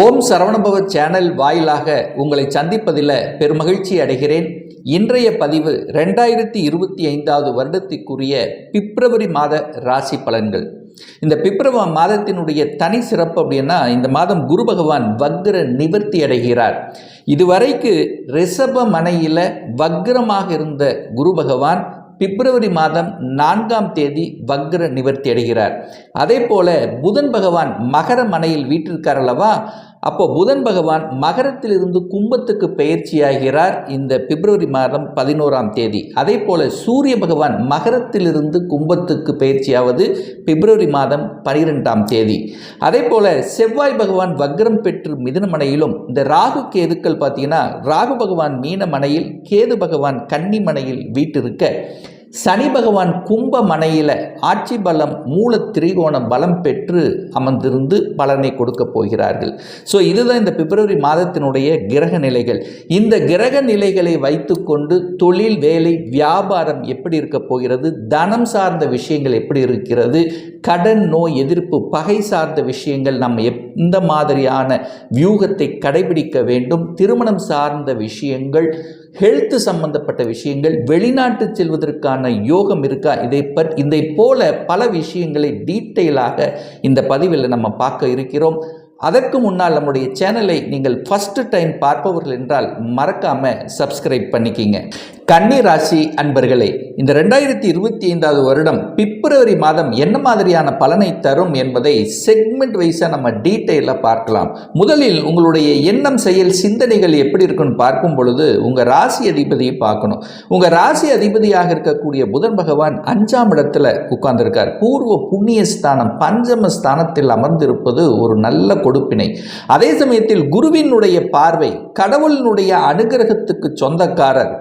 ஓம் Saravanabhava channel வாயிலாக உங்களை சந்திப்பதில் பெருமகிழ்ச்சி அடைகிறேன். இன்றைய பதிவு ரெண்டாயிரத்தி இருபத்தி ஐந்தாவது வருடத்திற்குரிய பிப்ரவரி மாத ராசி பலன்கள். இந்த பிப்ரவரி மாதத்தினுடைய தனி சிறப்பு அப்படின்னா இந்த மாதம் குரு பகவான் வக்ர நிவர்த்தி அடைகிறார். இதுவரைக்கு ரிஷப மனையில் வக்ரமாக இருந்த குரு பகவான் பிப்ரவரி மாதம் நான்காம் தேதி வக்ர நிவர்த்தி அடைகிறார். அதே போல புதன் பகவான் மகர மனையில் வீட்டிற்கார் அல்லவா? அப்போ புதன் பகவான் மகரத்திலிருந்து கும்பத்துக்கு பயிற்சியாகிறார் இந்த பிப்ரவரி மாதம் பதினோராம் தேதி. அதே போல சூரிய பகவான் மகரத்திலிருந்து கும்பத்துக்கு பயிற்சியாவது பிப்ரவரி மாதம் பனிரெண்டாம் தேதி. அதே போல செவ்வாய் பகவான் வக்ரம் பெற்று மிதனமனையிலும் இந்த ராகு கேதுக்கள் பார்த்தீங்கன்னா ராகு பகவான் மீனமனையில் கேது பகவான் கன்னிமனையில் வீட்டிருக்க சனி பகவான் கும்ப மனையில் ஆட்சி பலம் மூல திரிகோண பலம் பெற்று அமர்ந்திருந்து பலனை கொடுக்க போகிறார்கள். ஸோ இதுதான் இந்த பிப்ரவரி மாதத்தினுடைய கிரக நிலைகள். இந்த கிரக நிலைகளை வைத்துக்கொண்டு தொழில் வேலை வியாபாரம் எப்படி இருக்க போகிறது தனம் சார்ந்த விஷயங்கள் எப்படி இருக்கிறது கடன் நோய் எதிர்ப்பு பகை சார்ந்த விஷயங்கள் நம்ம எந்த மாதிரியான வியூகத்தை கடைபிடிக்க வேண்டும் திருமணம் சார்ந்த விஷயங்கள் ஹெல்த் சம்பந்தப்பட்ட விஷயங்கள் வெளிநாட்டு செல்வதற்கான யோகம் இருக்கா? இதை பற் இதை போல பல விஷயங்களை டீட்டெயிலாக இந்த பதிவில் நம்ம பார்க்க இருக்கிறோம். அதற்கு முன்னால் நம்முடைய சேனலை நீங்கள் ஃபஸ்ட்டு டைம் பார்ப்பவர்கள் என்றால் மறக்காமல் சப்ஸ்கிரைப் பண்ணிக்கிங்க. கன்னி ராசி அன்பர்களே இந்த ரெண்டாயிரத்தி இருபத்தி ஐந்தாவது வருடம் பிப்ரவரி மாதம் என்ன மாதிரியான பலனை தரும் என்பதை செக்மெண்ட் வைஸாக நம்ம டீட்டெயிலாக பார்க்கலாம். முதலில் உங்களுடைய எண்ணம் செயல் சிந்தனைகள் எப்படி இருக்குன்னு பார்க்கும் பொழுது உங்கள் ராசி அதிபதியை பார்க்கணும். உங்கள் ராசி அதிபதியாக இருக்கக்கூடிய புதன் பகவான் அஞ்சாம் இடத்துல உட்கார்ந்திருக்கார். பூர்வ புண்ணிய ஸ்தானம் பஞ்சம ஸ்தானத்தில் அமர்ந்திருப்பது ஒரு நல்ல கொடுப்பினை. அதே சமயத்தில் குருவினுடைய பார்வை கடவுளினுடைய அனுகிரகத்துக்கு சொந்தக்காரர்.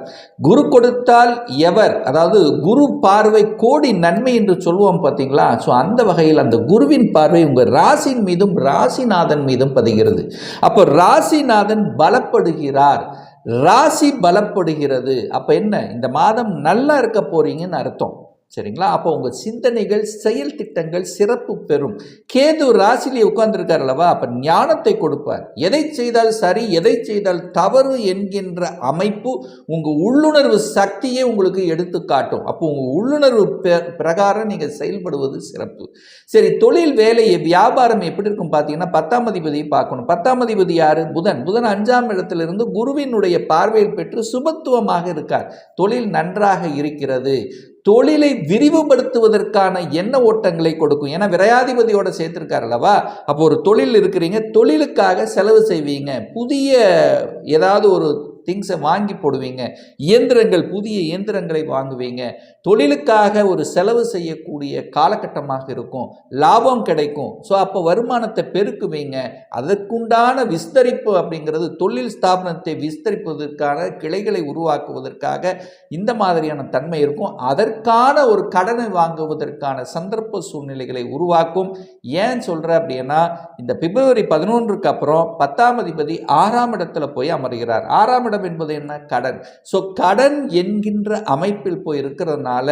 குரு கொடுத்தால் எவர்? அதாவது குரு பார்வை கோடி நன்மை என்று சொல்லுவோம் பார்த்தீங்களா? ஸோ அந்த வகையில் அந்த குருவின் பார்வை உங்கள் ராசின் மீதும் ராசிநாதன் மீதும் பதிகிறது. அப்போ ராசிநாதன் பலப்படுகிறார். ராசி பலப்படுகிறது. அப்போ என்ன? இந்த மாதம் நல்லா இருக்க போறீங்கன்னு அர்த்தம். சரிங்களா? அப்போ உங்கள் சிந்தனைகள் செயல் திட்டங்கள் சிறப்பு பெறும். கேது ராசிலே உட்கார்ந்துருக்கார் அல்லவா? அப்போ ஞானத்தை கொடுப்பார். எதை செய்தால் சரி எதை செய்தால் தவறு என்கின்ற அமைப்பு உங்கள் உள்ளுணர்வு சக்தியை உங்களுக்கு எடுத்து காட்டும். அப்போ உங்கள் உள்ளுணர்வு பிரகாரம் நீங்கள் செயல்படுவது சிறப்பு. சரி தொழில் வேலையை வியாபாரம் எப்படி இருக்கும் பார்த்தீங்கன்னா பத்தாம் அதிபதியை பார்க்கணும். பத்தாம் அதிபதி யார்? புதன். புதன் அஞ்சாம் இடத்திலிருந்து குருவினுடைய பார்வையில் பெற்று சுபத்துவமாக இருக்கார். தொழில் நன்றாக இருக்கிறது. தொழிலை விரிவுபடுத்துவதற்கான எண்ண ஓட்டங்களை கொடுக்கும். ஏன்னா விரையாதிபதியோட சேர்த்திருக்கார் அல்லவா? அப்போ ஒரு தொழில் இருக்கிறீங்க தொழிலுக்காக செலவு செய்வீங்க. புதிய ஏதாவது ஒரு திங்ஸை வாங்கி போடுவீங்க. இயந்திரங்கள் புதிய இயந்திரங்களை வாங்குவீங்க. தொழிலுக்காக ஒரு செலவு செய்யக்கூடிய காலகட்டமாக இருக்கும். லாபம் கிடைக்கும். ஸோ அப்போ வருமானத்தை பெருக்குவீங்க. அதற்குண்டான விஸ்தரிப்பு அப்படிங்கிறது தொழில் ஸ்தாபனத்தை விஸ்தரிப்பதற்கான கிளைகளை உருவாக்குவதற்காக இந்த மாதிரியான தன்மை இருக்கும். அதற்கான ஒரு கடனை வாங்குவதற்கான சந்தர்ப்ப சூழ்நிலைகளை உருவாக்கும். ஏன் சொல்கிற அப்படின்னா இந்த பிப்ரவரி பதினொன்றுக்கு அப்புறம் பத்தாம் அதிபதி ஆறாம் இடத்துல போய் அமர்கிறார். ஆறாம் இடம் என்பது என்ன? கடன். ஸோ கடன் என்கின்ற அமைப்பில் போய் இருக்கிறதுனால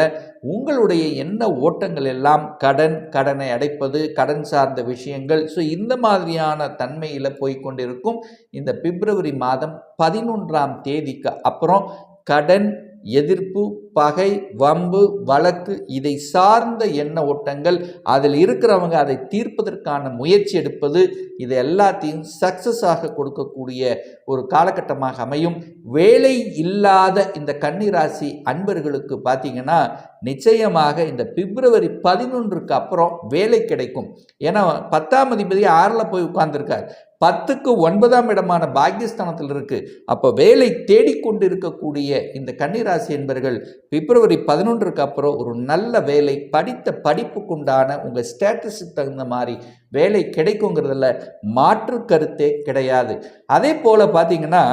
உங்களுடைய என்ன ஓட்டங்கள் எல்லாம்? கடன் கடனை அடைப்பது கடன் சார்ந்த விஷயங்கள். ஸோ இந்த மாதிரியான தன்மையில் போய்கொண்டிருக்கும் இந்த பிப்ரவரி மாதம் பதினொன்றாம் தேதிக்கு அப்புறம் கடன் எதிர்ப்பு பகை வம்பு வழக்கு இதை சார்ந்த எண்ண ஓட்டங்கள். அதில் இருக்கிறவங்க அதை தீர்ப்பதற்கான முயற்சி எடுப்பது இது எல்லாத்தையும் சக்சஸ் ஆக கொடுக்கக்கூடிய ஒரு காலகட்டமாக அமையும். வேலை இல்லாத இந்த கன்னிராசி அன்பர்களுக்கு பார்த்தீங்கன்னா நிச்சயமாக இந்த பிப்ரவரி பதினொன்றுக்கு அப்புறம் வேலை கிடைக்கும். ஏன்னா பத்தாம் அதிபதி ஆறில் போய் உட்கார்ந்துருக்கார். பத்துக்கு ஒன்பதாம் இடமான பாக்கியஸ்தானத்தில் இருக்கு. அப்போ வேலை தேடிக்கொண்டு இருக்கக்கூடிய இந்த கன்னிராசி என்பர்கள் பிப்ரவரி பதினொன்றுக்கு அப்புறம் ஒரு நல்ல வேலை படித்த படிப்புக்குண்டான உங்கள் ஸ்டேட்டஸுக்கு தகுந்த மாதிரி வேலை கிடைக்குங்கிறதுல மாற்று கருத்தே கிடையாது. அதே போல் பார்த்தீங்கன்னா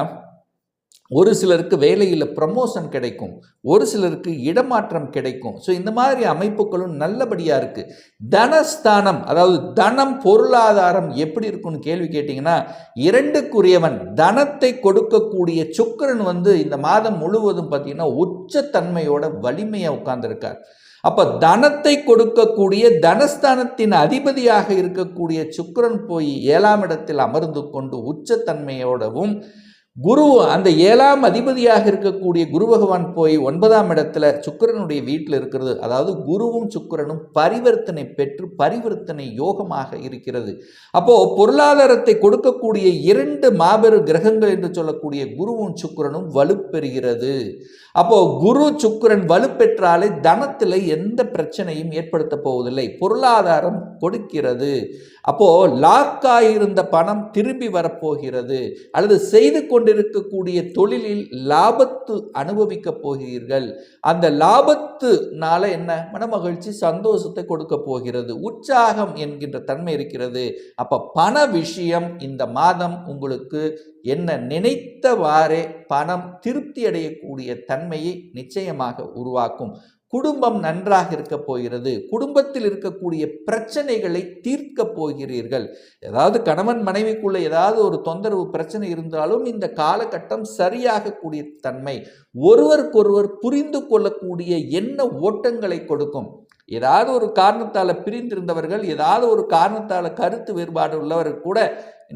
ஒரு சிலருக்கு வேலையில் ப்ரமோஷன் கிடைக்கும் ஒரு சிலருக்கு இடமாற்றம் கிடைக்கும். ஸோ இந்த மாதிரி அமைப்புகளும் நல்லபடியாக இருக்குது தனஸ்தானம் அதாவது தனம் பொருளாதாரம் எப்படி இருக்கும்னு கேள்வி கேட்டிங்கன்னா இரண்டுக்குரியவன் தனத்தை கொடுக்கக்கூடிய சுக்கரன் வந்து இந்த மாதம் முழுவதும் பார்த்திங்கன்னா உச்சத்தன்மையோட வலிமையாக உட்கார்ந்துருக்கார். அப்போ தனத்தை கொடுக்கக்கூடிய தனஸ்தானத்தின் அதிபதியாக இருக்கக்கூடிய சுக்கிரன் போய் ஏழாம் இடத்தில் அமர்ந்து கொண்டு உச்சத்தன்மையோடவும் குரு அந்த ஏழாம் அதிபதியாக இருக்கக்கூடிய குரு பகவான் போய் ஒன்பதாம் இடத்துல சுக்கிரனுடைய வீட்டில் இருக்கிறது. அதாவது குருவும் சுக்கிரனும் பரிவர்த்தனை பெற்று பரிவர்த்தனை யோகமாக இருக்கிறது. அப்போ பொருளாதாரத்தை கொடுக்கக்கூடிய இரண்டு மாபெரும் கிரகங்கள் என்று சொல்லக்கூடிய குருவும் சுக்கிரனும் வலுப்பெறுகிறது. அப்போ குரு சுக்கிரன் வலுப்பெற்றாலே தனத்தில் எந்த பிரச்சனையும் ஏற்படுத்த போவதில்லை. பொருளாதாரம் கொடுக்கிறது. அப்போ லாக் ஆகியிருந்த பணம் திரும்பி வரப்போகிறது. அல்லது செய்து கொண்டு கொண்டிருக்கக்கூடிய தொழிலில் லாபத்து அனுபவிக்க போகிறீர்கள். அந்த லாபத்துனால என்ன? மனமகிழ்ச்சி சந்தோஷத்தை கொடுக்க போகிறது. உற்சாகம் என்கின்ற தன்மை இருக்கிறது. அப்போ பண விஷயம் இந்த மாதம் உங்களுக்கு என்ன நினைத்தவாறே பணம் திருப்தி அடையக்கூடிய தன்மையை நிச்சயமாக உருவாக்கும். குடும்பம் நன்றாக இருக்க போகிறது. குடும்பத்தில் இருக்கக்கூடிய பிரச்சனைகளை தீர்க்க போகிறீர்கள். ஏதாவது கணவன் மனைவிக்குள்ள ஏதாவது ஒரு தொந்தரவு பிரச்சனை இருந்தாலும் இந்த காலகட்டம் சரியாகக்கூடிய தன்மை ஒருவருக்கொருவர் புரிந்து கொள்ளக்கூடிய என்ன ஓட்டங்களை கொடுக்கும். ஏதாவது ஒரு காரணத்தால் பிரிந்திருந்தவர்கள் ஏதாவது ஒரு காரணத்தால் கருத்து வேறுபாடு உள்ளவர்கள் கூட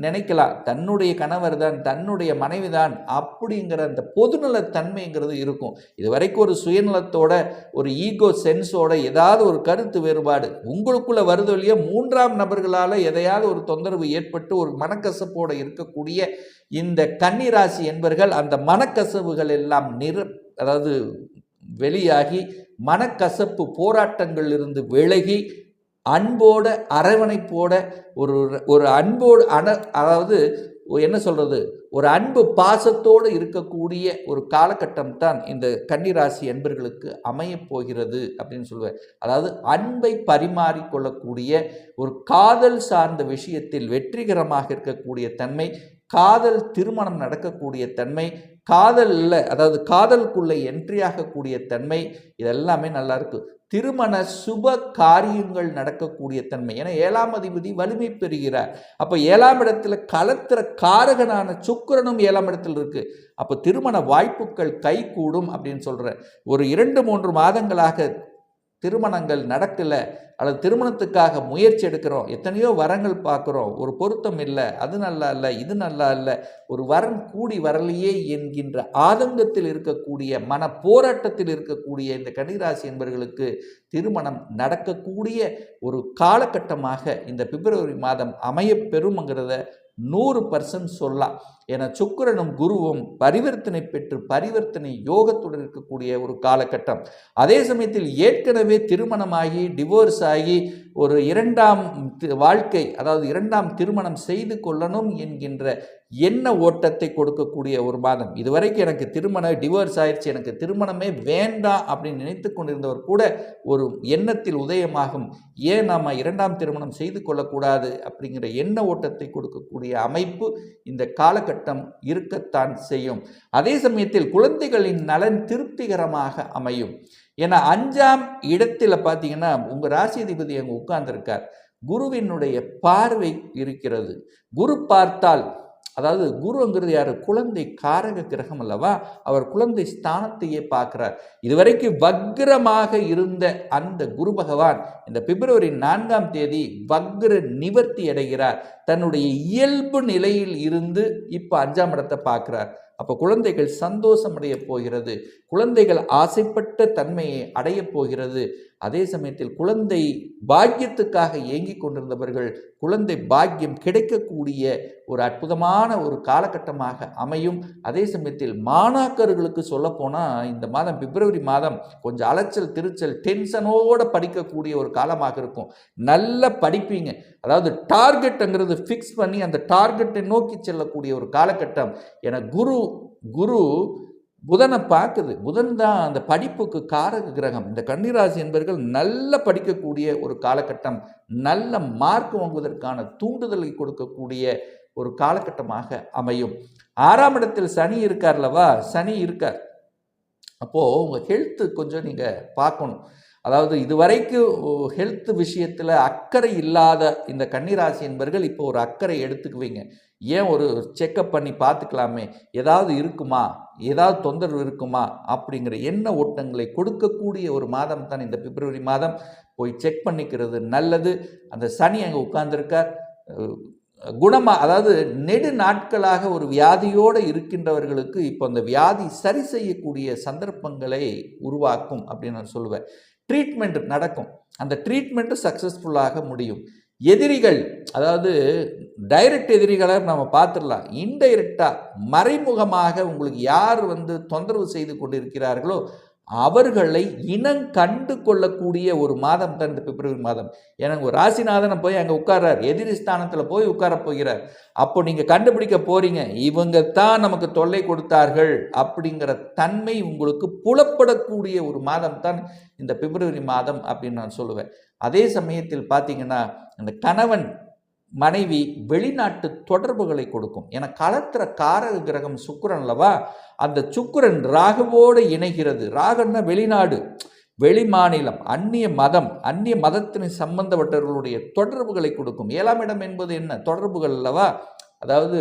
நினைக்கலாம். தன்னுடைய கணவர் தான் தன்னுடைய மனைவி தான் அப்படிங்கிற அந்த பொதுநலத்தன்மைங்கிறது இருக்கும். இது வரைக்கும் ஒரு சுயநலத்தோட ஒரு ஈகோ சென்ஸோட ஏதாவது ஒரு கருத்து வேறுபாடு உங்களுக்குள்ள வருது இல்லையா மூன்றாம் நபர்களால் எதையாவது ஒரு தொந்தரவு ஏற்பட்டு ஒரு மனக்கசப்போடு இருக்கக்கூடிய இந்த கன்னிராசி என்பர்கள் அந்த மனக்கசவுகள் எல்லாம் நிற அதாவது வெளியாகி மனக்கசப்பு போராட்டங்கள் இருந்து விலகி அன்போட அரவணைப்போட ஒரு ஒரு அன்போடு அன அதாவது என்ன சொல்கிறது ஒரு அன்பு பாசத்தோடு இருக்கக்கூடிய ஒரு காலகட்டம் தான் இந்த கன்னிராசி அன்பர்களுக்கு அமையப் போகிறது அப்படின்னு சொல்லுவேன் அதாவது அன்பை பரிமாறிக்கொள்ளக்கூடிய ஒரு காதல் சார்ந்த விஷயத்தில் வெற்றிகரமாக இருக்கக்கூடிய தன்மை காதல் திருமணம் நடக்கக்கூடிய தன்மை காதலில் அதாவது காதலுக்குள்ளே என்ட்ரி ஆகக்கூடிய தன்மை இதெல்லாமே நல்லாயிருக்கு திருமண சுப காரியங்கள் நடக்கக்கூடிய தன்மை. ஏன்னா ஏழாம் அதிபதி வலிமை பெறுகிறார். அப்போ ஏழாம் இடத்துல கலத்திர காரகனான சுக்கிரனும் ஏழாம் இடத்துல இருக்குது அப்போ திருமண வாய்ப்புகள் கைகூடும் அப்படின்னு சொல்கிறேன் ஒரு இரண்டு மூன்று மாதங்களாக திருமணங்கள் நடக்கலை அல்லது திருமணத்துக்காக முயற்சி எடுக்கிறோம் எத்தனையோ வரங்கள் பார்க்குறோம் ஒரு பொருத்தம் இல்லை அது நல்லா இல்லை இது நல்லா இல்லை ஒரு வரன் கூடி வரலையே என்கின்ற ஆதங்கத்தில் இருக்கக்கூடிய மன போராட்டத்தில் இருக்கக்கூடிய இந்த கன்னிராசி என்பவர்களுக்கு திருமணம் நடக்கக்கூடிய ஒரு காலகட்டமாக இந்த பிப்ரவரி மாதம் அமையப்பெறும்ங்கிறத நூறு பர்சன்ட் சொல்லலாம் என சுக்கிரனும் குருவும் பரிவர்த்தனை பெற்று பரிவர்த்தனை யோகத்துடன் இருக்கக்கூடிய ஒரு காலகட்டம். அதே சமயத்தில் ஏற்கனவே திருமணமாகி டிவோர்ஸ் ஆகி ஒரு இரண்டாம் வாழ்க்கை அதாவது இரண்டாம் திருமணம் செய்து கொள்ளணும் என்கின்ற எண்ண ஓட்டத்தை கொடுக்கக்கூடிய ஒரு மாதம். இதுவரைக்கும் எனக்கு திருமணம் டிவோர்ஸ் ஆயிடுச்சு எனக்கு திருமணமே வேண்டாம் அப்படின்னு நினைத்து கொண்டிருந்தவர் கூட ஒரு எண்ணத்தில் உதயமாகும். ஏன் நாம் இரண்டாம் திருமணம் செய்து கொள்ளக்கூடாது அப்படிங்கிற எண்ண ஓட்டத்தை கொடுக்கக்கூடிய அமைப்பு இந்த காலகட்டம் இருக்கத்தான் செய்யும். அதே சமயத்தில் குழந்தைகளின் நலன் திருப்திகரமாக அமையும். ஏன்னா அஞ்சாம் இடத்துல பார்த்தீங்கன்னா உங்கள் ராசிதிபதி அங்கே உட்கார்ந்துருக்கார். குருவினுடைய பார்வை இருக்கிறது. குரு பார்த்தால் அதாவது குருங்கிறது யார்? குழந்தை காரக கிரகம் அல்லவா? அவர் குழந்தை ஸ்தானத்தையே பார்க்கிறார். இதுவரைக்கும் வக்ரமாக இருந்த அந்த குரு பகவான் இந்த பிப்ரவரி நான்காம் தேதி வக்ர நிவர்த்தி அடைகிறார். தன்னுடைய இயல்பு நிலையில் இருந்து இப்போ அஞ்சாம் இடத்தை பார்க்கிறார். அப்போ குழந்தைகள் சந்தோஷம் அடைய போகிறது. குழந்தைகள் ஆசைப்பட்ட தன்மையை அடையப் போகிறது. அதே சமயத்தில் குழந்தை பாக்கியத்துக்காக ஏங்கிக் கொண்டிருந்தவர்கள் குழந்தை பாக்கியம் கிடைக்கக்கூடிய ஒரு அற்புதமான ஒரு காலகட்டமாக அமையும். அதே சமயத்தில் மாணாக்கர்களுக்கு சொல்லப்போனால் இந்த மாதம் பிப்ரவரி மாதம் கொஞ்சம் அலைச்சல் திருச்சல் டென்ஷனோடு படிக்கக்கூடிய ஒரு காலமாக இருக்கும். நல்ல படிப்பீங்க. அதாவது டார்கெட்டுங்கிறது ஃபிக்ஸ் பண்ணி அந்த டார்கெட்டை நோக்கி செல்லக்கூடிய ஒரு காலகட்டம். என குரு குரு புதனை பார்க்குது. புதன் தான் அந்த படிப்புக்கு காரக கிரகம். இந்த கன்னிராசி என்பவர்கள் நல்ல படிக்கக்கூடிய ஒரு காலகட்டம் நல்ல மார்க் வாங்குவதற்கான தூண்டுதலை கொடுக்கக்கூடிய ஒரு காலகட்டமாக அமையும். ஆறாம் இடத்தில் சனி இருக்கார்லவா சனி இருக்கார். அப்போது உங்கள் ஹெல்த்து கொஞ்சம் நீங்கள் பார்க்கணும். அதாவது இதுவரைக்கும் ஹெல்த் விஷயத்தில் அக்கறை இல்லாத இந்த கன்னிராசி என்பர்கள் இப்போ ஒரு அக்கறை எடுத்துக்குவீங்க. ஏன் ஒரு செக்கப் பண்ணி பார்த்துக்கலாமே? ஏதாவது இருக்குமா? ஏதாவது தொந்தரவு இருக்குமா? அப்படிங்கிற எண்ண ஓட்டங்களை கொடுக்கக்கூடிய ஒரு மாதம் தான் இந்த பிப்ரவரி மாதம். போய் செக் பண்ணிக்கிறது நல்லது. அந்த சனி அங்கே உட்கார்ந்துருக்கார். குணமாக அதாவது நெடு நாட்களாக ஒரு வியாதியோடு இருக்கின்றவர்களுக்கு இப்போ அந்த வியாதி சரி செய்யக்கூடிய சந்தர்ப்பங்களை உருவாக்கும் அப்படின்னு நான் சொல்லுவேன். ட்ரீட்மெண்ட் நடக்கும். அந்த ட்ரீட்மெண்ட்டு சக்ஸஸ்ஃபுல்லாக முடியும். எதிரிகள் அதாவது டைரக்ட் எதிரிகளை நம்ம பார்த்துடலாம். இன்டைரக்டாக மறைமுகமாக உங்களுக்கு யார் வந்து தொந்தரவு செய்து கொண்டிருக்கிறார்களோ அவர்களை இனம் கண்டு கொள்ளக்கூடிய ஒரு மாதம் தான் இந்த பிப்ரவரி மாதம். எனக்கு ஒரு ராசிநாதனை போய் அங்கே உட்கார்றார். எதிரி ஸ்தானத்தில் போய் உட்கார போகிறார். அப்போ நீங்கள் கண்டுபிடிக்க போறீங்க இவங்க தான் நமக்கு தொல்லை கொடுத்தார்கள் அப்படிங்கிற தன்மை உங்களுக்கு புலப்படக்கூடிய ஒரு மாதம் தான் இந்த பிப்ரவரி மாதம் அப்படின்னு நான் சொல்லுவேன். அதே சமயத்தில் பார்த்தீங்கன்னா அந்த கணவன் மனைவி வெளிநாட்டு தொடர்புகளை கொடுக்கும். என களத்துற காரக கிரகம் சுக்கிரன் அல்லவா? அந்த சுக்கிரன் ராகுவோடு இணைகிறது. ராகன்னா வெளிநாடு வெளி மாநிலம் அந்நிய மதம் அந்நிய மதத்தினை சம்பந்தப்பட்டவர்களுடைய தொடர்புகளை கொடுக்கும். ஏழாம் இடம் என்பது என்ன? தொடர்புகள் அல்லவா? அதாவது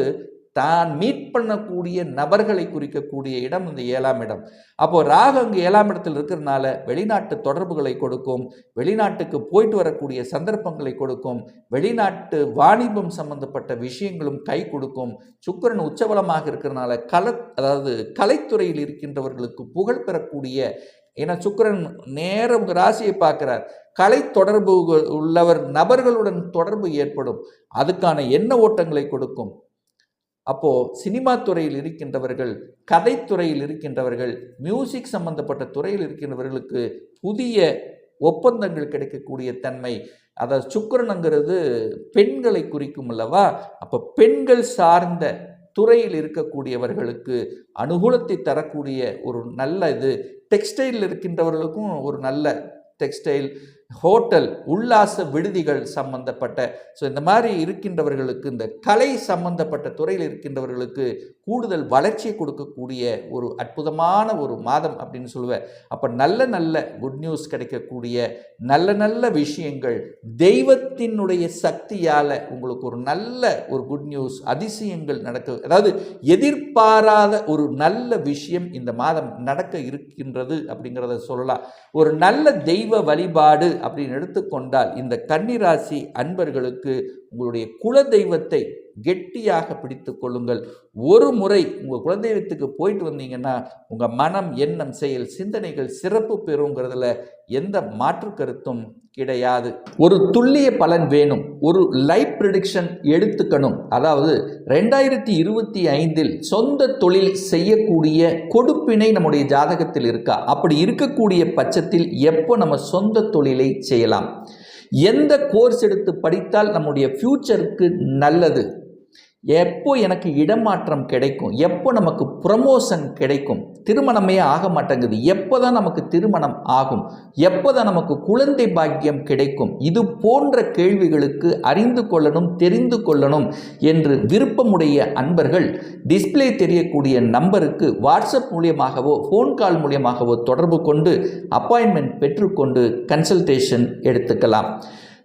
தான் மீட் பண்ணக்கூடிய நபர்களை குறிக்கக்கூடிய இடம் இந்த ஏழாம் இடம். அப்போ ராகு அங்கு ஏழாம் இடத்தில் இருக்கிறதுனால வெளிநாட்டு தொடர்புகளை கொடுக்கும் வெளிநாட்டுக்கு போயிட்டு வரக்கூடிய சந்தர்ப்பங்களை கொடுக்கும் வெளிநாட்டு வாணிபம் சம்பந்தப்பட்ட விஷயங்களும் கை கொடுக்கும். சுக்கிரன் உச்சபலமாக இருக்கிறதுனால கல அதாவது கலைத்துறையில் இருக்கின்றவர்களுக்கு புகழ் பெறக்கூடிய ஏன்னா சுக்கிரன் நேர உங்கள் ராசியை பார்க்குறார். கலை தொடர்பு உள்ளவர் நபர்களுடன் தொடர்பு ஏற்படும். அதுக்கான எண்ண ஓட்டங்களை கொடுக்கும். அப்போது சினிமா துறையில் இருக்கின்றவர்கள் கதைத்துறையில் இருக்கின்றவர்கள் மியூசிக் சம்பந்தப்பட்ட துறையில் இருக்கின்றவர்களுக்கு புதிய ஒப்பந்தங்கள் கிடைக்கக்கூடிய தன்மை. அதாவது சுக்கரனுங்கிறது பெண்களை குறிக்கும் அல்லவா? அப்போ பெண்கள் சார்ந்த துறையில் இருக்கக்கூடியவர்களுக்கு அனுகூலத்தை தரக்கூடிய ஒரு நல்ல இது. டெக்ஸ்டைலில் இருக்கின்றவர்களுக்கும் ஒரு நல்ல டெக்ஸ்டைல் ஹோட்டல் உல்லாச விடுதிகள் சம்பந்தப்பட்ட ஸோ இந்த மாதிரி இருக்கின்றவர்களுக்கு இந்த கலை சம்பந்தப்பட்ட துறையில் இருக்கின்றவர்களுக்கு கூடுதல் வளர்ச்சியை கொடுக்கக்கூடிய ஒரு அற்புதமான ஒரு மாதம் அப்படின்னு சொல்லுவேன். அப்போ நல்ல நல்ல குட் நியூஸ் கிடைக்கக்கூடிய நல்ல நல்ல விஷயங்கள் தெய்வத்தினுடைய சக்தியால் உங்களுக்கு ஒரு நல்ல ஒரு குட் நியூஸ் அதிசயங்கள் நடக்க அதாவது எதிர்பாராத ஒரு நல்ல விஷயம் இந்த மாதம் நடக்க இருக்கின்றது அப்படிங்கிறத சொல்லலாம். ஒரு நல்ல தெய்வ வழிபாடு அப்படின்னு எடுத்துக்கொண்டால் இந்த கன்னிராசி அன்பர்களுக்கு உங்களுடைய குல தெய்வத்தை கெட்டியாக பிடித்து கொள்ளுங்கள். ஒரு முறை உங்கள் குலதெய்வத்துக்கு போயிட்டு வந்தீங்கன்னா உங்கள் மனம் எண்ணம் செயல் சிந்தனைகள் சிறப்பு பெறுங்கிறதுல எந்த மாற்று கருத்தும் கிடையாது. ஒரு துல்லிய பலன் வேணும். ஒரு லைஃப் ப்ரிடிக்ஷன் எடுத்துக்கணும். அதாவது ரெண்டாயிரத்தி இருபத்தி ஐந்தில் சொந்த தொழில் செய்யக்கூடிய கொடுப்பினை நம்முடைய ஜாதகத்தில் இருக்கா? அப்படி இருக்கக்கூடிய பட்சத்தில் எப்போ நம்ம சொந்த தொழிலை செய்யலாம்? எந்த கோர்ஸ் எடுத்து படித்தால் நம்முடைய ஃப்யூச்சருக்கு நல்லது? எப்போ எனக்கு இடமாற்றம் கிடைக்கும்? எப்போ நமக்கு ப்ரமோஷன் கிடைக்கும்? திருமணமே ஆக மாட்டேங்குது. எப்போ தான் நமக்கு திருமணம் ஆகும்? எப்போ தான் நமக்கு குழந்தை பாக்கியம் கிடைக்கும்? இது போன்ற கேள்விகளுக்கு அறிந்து கொள்ளணும் தெரிந்து கொள்ளணும் என்று விருப்பமுடைய அன்பர்கள் டிஸ்பிளே தெரியக்கூடிய நம்பருக்கு வாட்ஸ்அப் மூலியமாகவோ ஃபோன் கால் மூலியமாகவோ தொடர்பு கொண்டு அப்பாயின்மெண்ட் பெற்றுக்கொண்டு கன்சல்டேஷன் எடுத்துக்கலாம்.